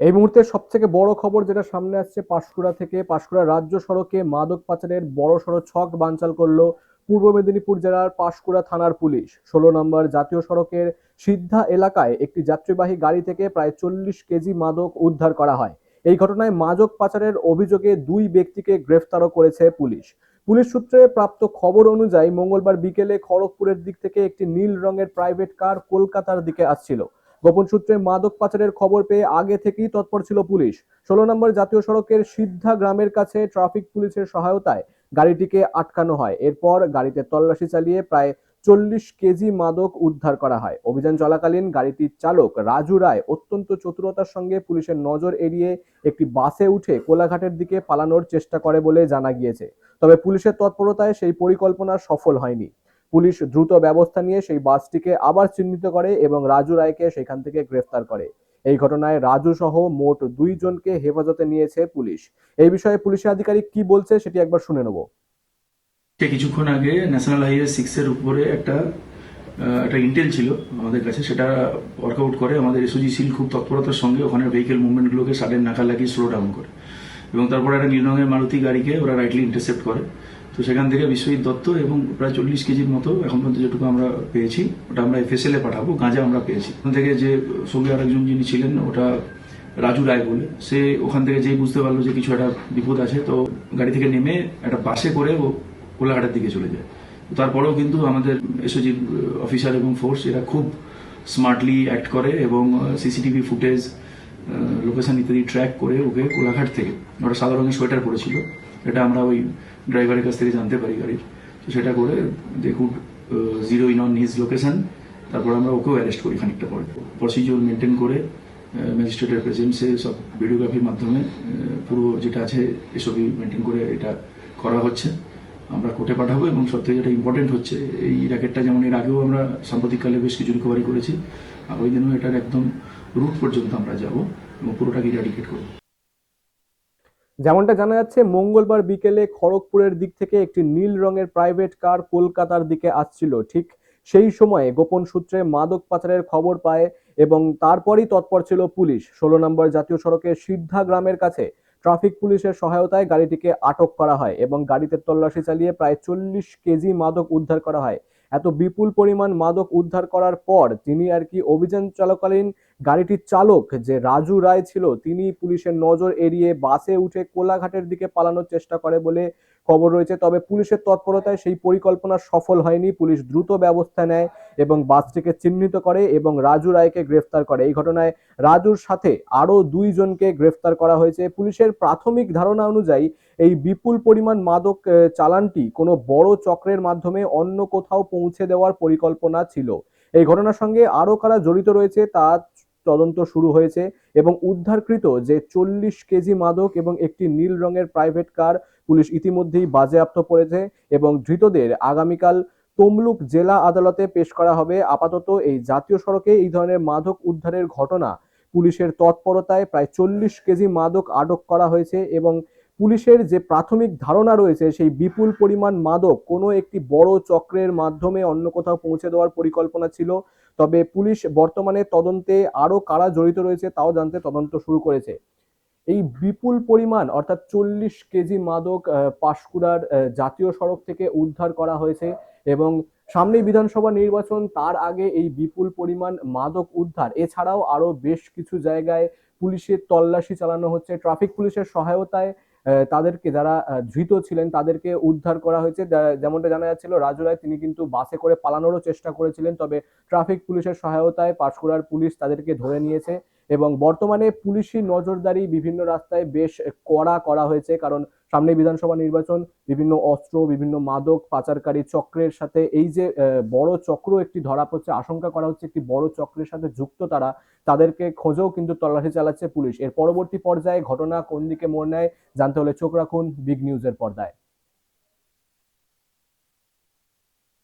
এই মুহূর্তে সবথেকে বড় খবর যেটা সামনে আসছে পাঁশকুড়া থেকে, পাঁশকুড়া রাজ্য সড়কে মাদক পাচারের বড় সড়ো ছক বানচাল করল পূর্ব মেদিনীপুর জেলার পাঁশকুড়া থানার পুলিশ। ষোলো নম্বর জাতীয় সড়কের সিদ্ধা এলাকায় একটি যাত্রীবাহী গাড়ি থেকে প্রায় চল্লিশ কেজি মাদক উদ্ধার করা হয়। এই ঘটনায় মাদক পাচারের অভিযোগে দুই ব্যক্তিকে গ্রেফতারও করেছে পুলিশ। পুলিশ সূত্রে প্রাপ্ত খবর অনুযায়ী মঙ্গলবার বিকেলে খড়গপুরের দিক থেকে একটি নীল রঙের প্রাইভেট কার কলকাতার দিকে আসছিল। গোপন সূত্রে মাদক পাচারের খবর পেয়ে আগে থেকেই তৎপর ছিল পুলিশ। ষোলো নম্বর জাতীয় সড়কের সিদ্ধা গ্রামের কাছে ট্রাফিক পুলিশের সহায়তায় গাড়িটিকে আটকানো হয়। এরপর গাড়িতে তল্লাশি চালিয়ে প্রায় চল্লিশ কেজি মাদক উদ্ধার করা হয়। অভিযান চলাকালীন গাড়িটির চালক রাজু রায় অত্যন্ত চতুরতার সঙ্গে পুলিশের নজর এড়িয়ে একটি বাসে উঠে কোলাঘাটের দিকে পালানোর চেষ্টা করে বলে জানা গিয়েছে। তবে পুলিশের তৎপরতায় সেই পরিকল্পনা সফল হয়নি। পুলিশ দ্রুত ব্যবস্থা নিয়ে সেই বাসটিকে আবার চিহ্নিত করে এবং রাজু রায়কে সেখান থেকে গ্রেফতার করে। এই ঘটনায় রাজু সহ মোট দুইজনকে হেফাজতে নিয়েছে পুলিশ। এই বিষয়ে পুলিশের আধিকারিক কি বলছে সেটি একবার শুনে নেব। কিছুক্ষণ আগে ন্যাশনাল হাইওয়ে সিক্সের উপরে একটা একটা ইন্টেল ছিল আমাদের কাছে, সেটা ওয়ার্কআউট করে আমাদের এসওজি সিল খুব তৎপরতার সঙ্গে ওখানে ভেহিকেল মুভমেন্টগুলোকে সাডেন নাকা লাগিয়ে স্লো ডাউন করে। এবং তারপরে একটা নীল রঙের মারুতি গাড়িকে ওরা রাইটলি ইন্টারসেপ্ট করে। তো সেখান থেকে বিশ্বজিৎ দত্ত এবং প্রায় চল্লিশ কেজির মতো এখন পর্যন্ত যেটুকু আমরা পেয়েছি, ওটা আমরা এফএসএল পাঠাবো, গাঁজা আমরা পেয়েছি। ওখান থেকে যে সঙ্গে আরেকজন যিনি ছিলেন, ওটা রাজু রায় বলে, সে ওখান থেকে যেই বুঝতে পারল যে কিছু একটা বিপদ আছে, তো গাড়ি থেকে নেমে একটা বাসে করে ও কোলাঘাটের দিকে চলে যায়। তারপরেও কিন্তু আমাদের এসওজি অফিসার এবং ফোর্স এরা খুব স্মার্টলি অ্যাক্ট করে এবং সিসিটিভি ফুটেজ লোকেশন ইত্যাদি ট্র্যাক করে ওকে কোলাঘাট থেকে। ওটা সাদা রঙের সোয়েটার পরেছিল। এটা আমরা ওই ড্রাইভারের কাছ থেকে জানতে পারি গাড়ির। তো সেটা করে দেখুন zero in on his location তারপর আমরা ওকেও অ্যারেস্ট করি খানিকটা পরে। প্রসিজিওর মেনটেন করে ম্যাজিস্ট্রেটের প্রেজেন্সে সব ভিডিওগ্রাফির মাধ্যমে পুরো যেটা আছে এসবই মেনটেন করে এটা করা হচ্ছে। আমরা কোর্টে পাঠাবো এবং সবথেকে যেটা ইম্পর্টেন্ট হচ্ছে, এই র্যাকেটটা যেমন এর আগেও আমরা সাম্প্রতিককালে বেশ কিছু রিকভারি করেছি আগামী দিনেও এটার একদম রুট পর্যন্ত আমরা যাব এবং পুরোটাকে ইরাডিকেট করব। যেমনটা জানা যাচ্ছে, মঙ্গলবার বিকেলে খড়গপুরের দিক থেকে একটি নীল রঙের প্রাইভেট কার কলকাতার দিকে আসছিল। ঠিক সেই সময়ে গোপন সূত্রে মাদক পাচারের খবর পায় এবং তারপরই তৎপর ছিল পুলিশ। ষোলো নম্বর জাতীয় সড়কের সিদ্ধা গ্রামের কাছে ট্রাফিক পুলিশের সহায়তায় গাড়িটিকে আটক করা হয় এবং গাড়িতে তল্লাশি চালিয়ে প্রায় চল্লিশ কেজি মাদক উদ্ধার করা হয়। এত বিপুল পরিমাণ মাদক উদ্ধার করার পর তিনি আর কি অভিযান চলাকালীন গাড়িটির চালক যে রাজু রায় ছিল, তিনি পুলিশের নজর এড়িয়ে বাসে উঠে কোলাঘাটের দিকে পালানোর চেষ্টা করে বলে খবর রয়েছে। তবে পুলিশের তৎপরতায় সেই পরিকল্পনা সফল হয়নি। পুলিশ দ্রুত ব্যবস্থা নেয়। এবং বাসটিকে চিহ্নিত করে এবং রাজু রায়কে গ্রেফতার করে। এই ঘটনায় রাজুর সাথে আরও দুইজনকে গ্রেফতার করা হয়েছে। পুলিশের প্রাথমিক ধারণা অনুযায়ী এই বিপুল পরিমাণ মাদক চালানটি কোনো বড় চক্রের মাধ্যমে অন্য কোথাও পৌঁছে দেওয়ার পরিকল্পনা ছিল। এই ঘটনার সঙ্গে আরও কারা জড়িত রয়েছে তা তদন্ত শুরু হয়েছে এবং উদ্ধারকৃত যে চল্লিশ কেজি মাদক এবং একটি নীল রঙের প্রাইভেট কার পুলিশ ইতিমধ্যেই বাজেয়াপ্ত করেছে এবং ধৃতদের আগামীকাল তমলুক জেলা আদালতে পেশ করা হবে। আপাতত এই জাতীয় সড়কে এই ধরনের মাদক উদ্ধারের ঘটনা পুলিশের তৎপরতায় প্রায় চল্লিশ কেজি মাদক আটক করা হয়েছে এবং পুলিশের যে প্রাথমিক ধারণা রয়েছে, সেই বিপুল পরিমাণ মাদক কোনো একটি বড় চক্রের মাধ্যমে অন্য কোথাও পৌঁছে দেওয়ার পরিকল্পনা ছিল। তবে পুলিশ বর্তমানে তদন্তে আরও কারা জড়িত রয়েছে তাও জানতে তদন্ত শুরু করেছে। এই বিপুল পরিমাণ, অর্থাৎ চল্লিশ কেজি মাদক পাশকুড়ার জাতীয় সড়ক থেকে উদ্ধার করা হয়েছে। এবং সামনেই বিধানসভা নির্বাচন, তার আগে এই বিপুল পরিমাণ মাদক উদ্ধার। এছাড়াও আরও বেশ কিছু জায়গায় পুলিশের তল্লাশি চালানো হচ্ছে। ট্রাফিক পুলিশের সহায়তায় তাদেরকে যারা ধৃত ছিলেন, তাদেরকে উদ্ধার করা হয়েছে। যেমনটা জানা যাচ্ছিল, রাজু রায় তিনি কিন্তু বাসে করে পালানোরও চেষ্টা করেছিলেন, তবে ট্রাফিক পুলিশের সহায়তায় পাঁশকুড়ার পুলিশ তাদেরকে ধরে নিয়েছে। এবং বর্তমানে পুলিশি নজরদারি বিভিন্ন রাস্তায় বেশ কড়া করা হয়েছে। কারণ সামনে বিধানসভা নির্বাচন, বিভিন্ন অস্ত্র, বিভিন্ন মাদক, পাচারকারী চক্রের সাথে এই যে বড় চক্র একটি ধরা পড়ছে, আশঙ্কা করা হচ্ছে একটি বড় চক্রের সাথে যুক্ত তারা, তাদেরকে খোঁজেও কিন্তু তল্লাশি চালাচ্ছে পুলিশ। এর পরবর্তী পর্যায়ে ঘটনা কোন দিকে মোড় নেয় জানতে হলে চোখ রাখুন বিগ নিউজের পর্দায়।